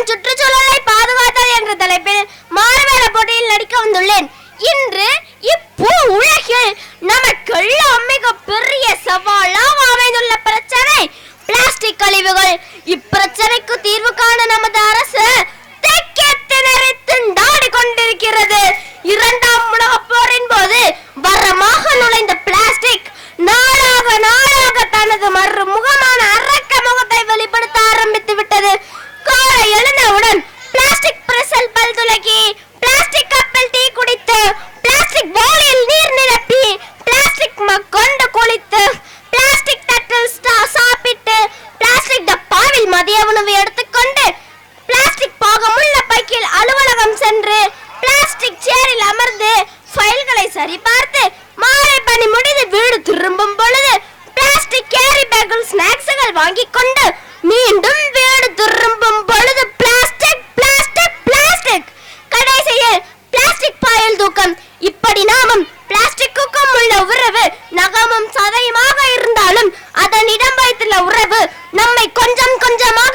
நான் சுற்றுச்சூழலை பாதுகாத்தல் என்ற தலைப்பில் மாறுவேட போட்டியில் நடிக்க வந்துள்ளேன். இன்று இப்போ உலகில் நமக்கெல்லாம் மிக பெரிய சவாலாக அமைந்துள்ள பிரச்சனை. பிளாஸ்டிக் கழிவுகள். இப்பிரச்சனைக்கு தீர்வு காண நமது அரசு திண்டாடி கொண்டிருக்கிறது. இரண்டாம் உலக போரின் போது வரமாக நுழைந்த பிளாஸ்டிக் நாளாக நாளாக தனது மறுமுகமான அரக்க முகத்தை வெளிப்படுத்த ஆரம்பித்து விட்டது. மதிய உணவு எடுத்துக்கொண்டு பிளாஸ்டிக் பாகமுள்ள பைக்கில் அலுவலகம் சென்று பிளாஸ்டிக் சேரில் அமர்ந்து ஃபைல்களை சரிபார்த்து மாலை பணி முடிந்து வீடு திரும்பும் பொழுது பிளாஸ்டிக் கேரி பேக்கில் ஸ்நாக்ஸுகள் வாங்கி கொண்டு மீண்டும் வீடு திரும்பும் பொழுது பிளாஸ்டிக் பிளாஸ்டிக் பிளாஸ்டிக். கடைசியில் பிளாஸ்டிக் பாயில் தூக்கம். இப்படி நாமும் பிளாஸ்டிக்குக்கும் உள்ள உறவு நகமும் சதையுமாக இருந்தாலும் அதன் இடம் வைத்துள்ள உறவு நம்மை கொஞ்சம் கொஞ்சமாக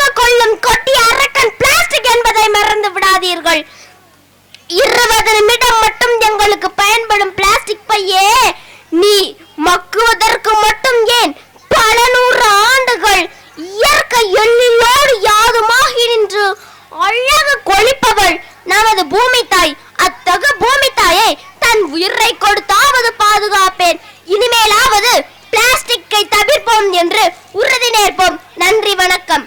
இருபது நிமிடம் மட்டும் எங்களுக்கு பயன்படும் பிளாஸ்டிக் பையே. நீ மக்குவதற்கு மட்டும் ஏன் பல நூறு ஆண்டுகள் இயற்கை எல்லையோடு யாதுமாகி நின்று அழகு கொழிப்பவள் நமது பூமி தாய் அத்தகு பூமி தாயை தன் உயிரை கொடுத்தாவது பாதுகாப்பேன். இனிமேலாவது பிளாஸ்டிக்கை தவிர்ப்போம் என்று உறுதி நேர்ப்போம். நன்றி வணக்கம்.